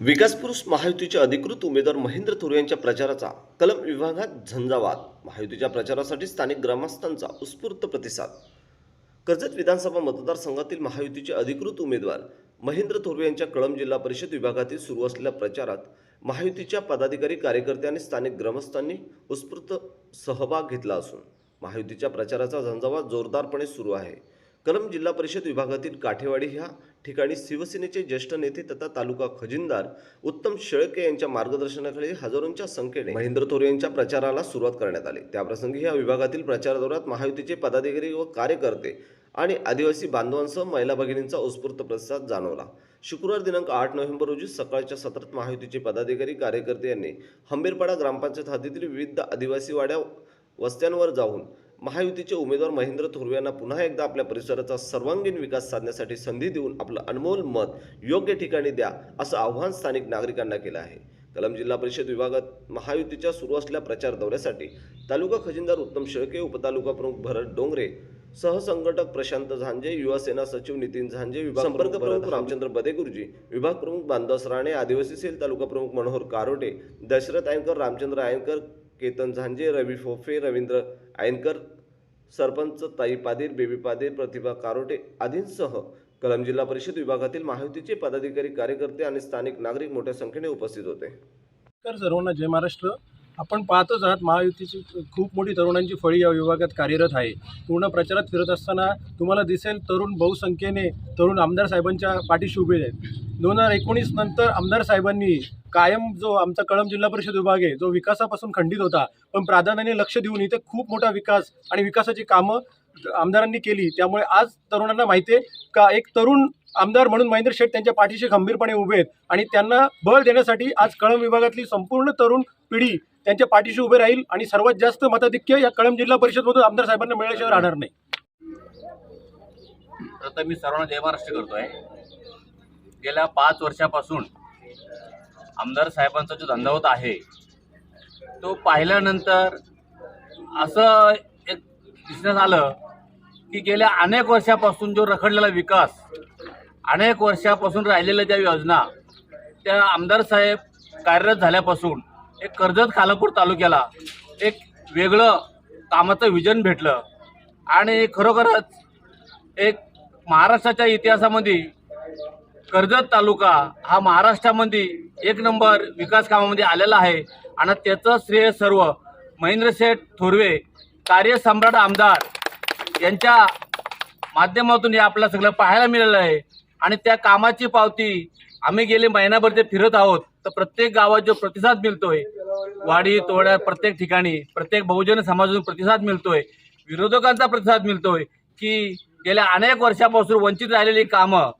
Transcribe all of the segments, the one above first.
विकास पुरुष महायुतीचे अधिकृत उमेदवार महेंद्र थोर यांच्या प्रचाराचा कलम विभागात झंझावात. महायुतीच्या प्रचारासाठी स्थानिक ग्रामस्थांचा उत्स्फूर्त प्रतिसाद. कर्जत विधानसभा मतदारसंघातील महायुतीचे अधिकृत उमेदवार महेंद्र थोरवे यांच्या कळंब जिल्हा परिषद विभागातील सुरू असलेल्या प्रचारात महायुतीच्या पदाधिकारी कार्यकर्ते आणि स्थानिक ग्रामस्थांनी उत्स्फूर्त सहभाग घेतला असून महायुतीच्या प्रचाराचा झंझावात जोरदारपणे सुरू आहे. कलम जिल्हा परिषद विभागातील काठेवाडी ह्या ठिकाणी शिवसेनेचे ज्येष्ठ नेते तथा तालुका खजिनदार उत्तम शेळके यांच्या मार्गदर्शनाखाली हजारोंच्या संख्येने महेंद्र थोरे यांच्या प्रचाराला सुरुवात करण्यात आली. त्याप्रसंगी या विभागातील प्रचार दौऱ्यात महायुतीचे पदाधिकारी व कार्यकर्ते आणि आदिवासी बांधवांसह महिला भगिनींचा उत्स्फूर्त प्रतिसाद जाणवला. शुक्रवार दिनांक आठ नोव्हेंबर रोजी सकाळच्या सत्रात महायुतीचे पदाधिकारी कार्यकर्ते यांनी हंबीरपाडा ग्रामपंचायत हद्दीतील विविध आदिवासी वाड्या वस्त्यांवर जाऊन महायुतीचे उमेदवार महेंद्र थोरवे यांना पुन्हा एकदा आपल्या परिसराचा सर्वांगीण विकास साधण्यासाठी संधी देऊन आपलं अनमोल मत योग्य ठिकाणी द्या असं आव्हान स्थानिक नागरिकांना केलं आहे. कलम जिल्हा परिषद विभागात महायुतीच्या सुरू असलेल्या प्रचार दौऱ्यासाठी तालुका खजिनदार उत्तम शेळके उपतालुका प्रमुख भरत डोंगरे सहसंघटक प्रशांत झांजे युवा सेना सचिव नितीन झांजे विभाग संपर्क प्रमुख रामचंद्र बदेगुरुजी विभाग प्रमुख बांधवास राणे आदिवासी सेल तालुका प्रमुख मनोहर कारोटे दशरथ आयनकर रामचंद्र आयनकर केतन झांजे रवी फोफे रवींद्र आयनकर सरपंच ताई पादीर बेबी पादीर प्रतिभा कारोटे आदींसह कलम जिल्हा परिषद विभागातील महायुतीचे पदाधिकारी कार्यकर्ते आणि स्थानिक नागरिक मोठ्या संख्येने उपस्थित होते. सर्वांना जय महाराष्ट्र. आपण पाहतोच आहात महायुतीची खूप मोठी तरुणांची फळी या विभागात कार्यरत आहे. पूर्ण प्रचारात फिरत असताना तुम्हाला दिसेल तरुण बहुसंख्येने तरुण आमदार साहेबांच्या पाठीशी उभे आहेत. दोन हजार एकोणीस नंतर आमदार साहेबांनी कायम जो आमचा कळम जिल्हा परिषद विभाग आहे जो विकासापासून खंडित होता पण प्राधान्याने लक्ष देऊन इथे खूप मोठा विकास आणि विकासाची कामं आमदारांनी केली. त्यामुळे आज तरुणांना माहिती आहे का एक तरुण आमदार म्हणून महेंद्र शेठ त्यांच्या पाठीशी खंबीरपणे उभे आहेत आणि त्यांना बळ देण्यासाठी आज कळम विभागातली संपूर्ण तरुण पिढी त्यांच्या पाठीशी उभे राहील आणि सर्वात जास्त मताधिक्य या कळंब जिल्हा परिषदमधून आमदार साहेबांना मिळाल्याशिवाय राहणार नाही. प्रथम मी सर्वांना जय महाराष्ट्र करतोय. गेल्या पाच वर्षापासून आमदार साहेबांचा जो धंदा आहे तो पाहिल्यानंतर असं एक दिसण्यात आलं की गेल्या अनेक वर्षापासून जो रखडलेला विकास अनेक वर्षापासून राहिलेल्या ज्या योजना त्या आमदार साहेब कार्यरत झाल्यापासून एक कर्जत खालापूर तालुक्याला एक वेगळं कामाचं विजन भेटलं. आणि खरोखरच एक महाराष्ट्राच्या इतिहासामध्ये कर्जत तालुका हा महाराष्ट्रामध्ये एक नंबर विकास कामामध्ये आलेला आहे. आणि त्याचं श्रेय सर्व महेंद्रशेठ थोरवे कार्यसम्राट आमदार यांच्या माध्यमातून हे आपल्याला सगळं पाहायला मिळालं आहे. आणि त्या कामाची पावती आम्ही गेले महिनाभर ते फिरत आहोत. तर प्रत्येक गावात जो प्रतिसाद मिळतोय वाडी तोड्या प्रत्येक ठिकाणी प्रत्येक बहुजन समाजातून प्रतिसाद मिळतोय विरोधकांचा प्रतिसाद मिळतोय की गेल्या अनेक वर्षापासून वंचित राहिलेली कामं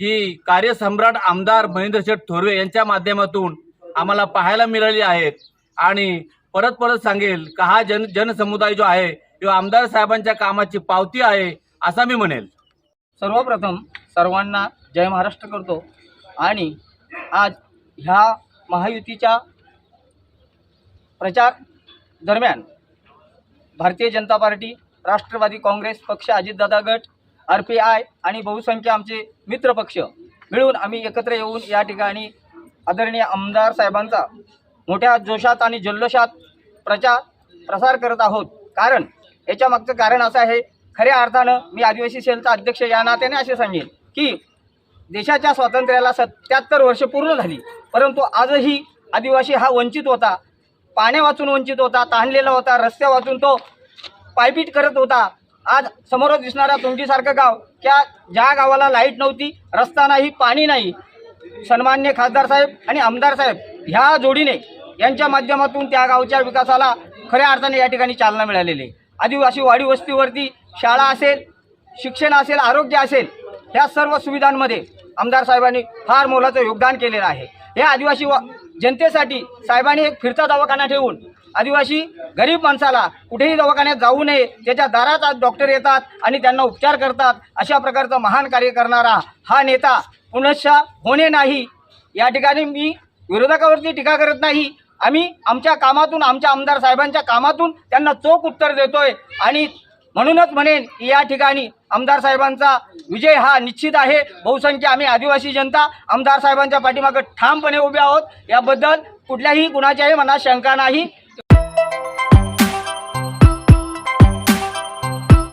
ही कार्यसम्राट आमदार महेंद्र शेठ थोरवे यांच्या माध्यमातून आम्हाला पाहायला मिळाली आहेत. आणि परत परत सांगेल का हा जन जनसमुदाय जो आहे तो आमदार साहेबांच्या कामाची पावती आहे असा मी म्हणेल. सर्वप्रथम सर्वांना जय महाराष्ट्र करतो. आणि आज ह्या महायुतीच्या प्रचार दरम्यान भारतीय जनता पार्टी राष्ट्रवादी काँग्रेस पक्ष अजितदादा गट आर पी आय आणि बहुसंख्य आमचे मित्रपक्ष मिळून आम्ही एकत्र येऊन या ठिकाणी आदरणीय आमदार साहेबांचा मोठ्या जोशात आणि जल्लोषात प्रचार प्रसार करत आहोत. कारण याच्या मागचं कारण असं आहे खऱ्या अर्थानं मी आदिवासी सेलचा अध्यक्ष या नात्याने असे सांगेन की देशाच्या स्वातंत्र्याला सत्याहत्तर वर्ष पूर्ण झाली. परंतु आजही आदिवासी हा वंचित होता. पाण्या वाचून वंचित होता ताणलेला होता रस्त्या वाचून तो पायपीट करत होता. आज समोरच दिसणारा तुमचीसारखं गाव त्या ज्या गावाला लाइट नव्हती रस्ता नाही पाणी नाही सन्मान्य खासदार साहेब आणि आमदार साहेब ह्या जोडीने यांच्या माध्यमातून त्या गावच्या विकासाला खऱ्या अर्थाने या ठिकाणी चालना मिळालेली आहे. आदिवासी वाडी वस्तीवरती शाळा असेल शिक्षण असेल आरोग्य असेल ह्या सर्व सुविधांमध्ये आमदार साहेबांनी फार मोलाचं योगदान केलेलं आहे. या आदिवासी वा जनतेसाठी साहेबांनी एक फिरता दवाखाना ठेवून आदिवासी गरीब माणसाला कुठेही दवाखान्यात जाऊ नये त्याच्या दारात आज डॉक्टर येतात आणि त्यांना उपचार करतात अशा प्रकारचं महान कार्य करणारा हा नेता पुनश्च होणे नाही. या ठिकाणी मी विरोधकावरती टीका करत नाही. आम्ही आमच्या कामातून आमच्या आमदार साहेबांच्या कामातून त्यांना चोख उत्तर देतोय आणि म्हणूनच म्हणेन की या ठिकाणी आमदार साहेबांचा विजय हा निश्चित आहे. बहुसंख्य आम्ही आदिवासी जनता आमदार साहेबांच्या पाठीमागं ठामपणे उभे आहोत. याबद्दल कुठल्याही कुणाच्याही मनात शंका नाही.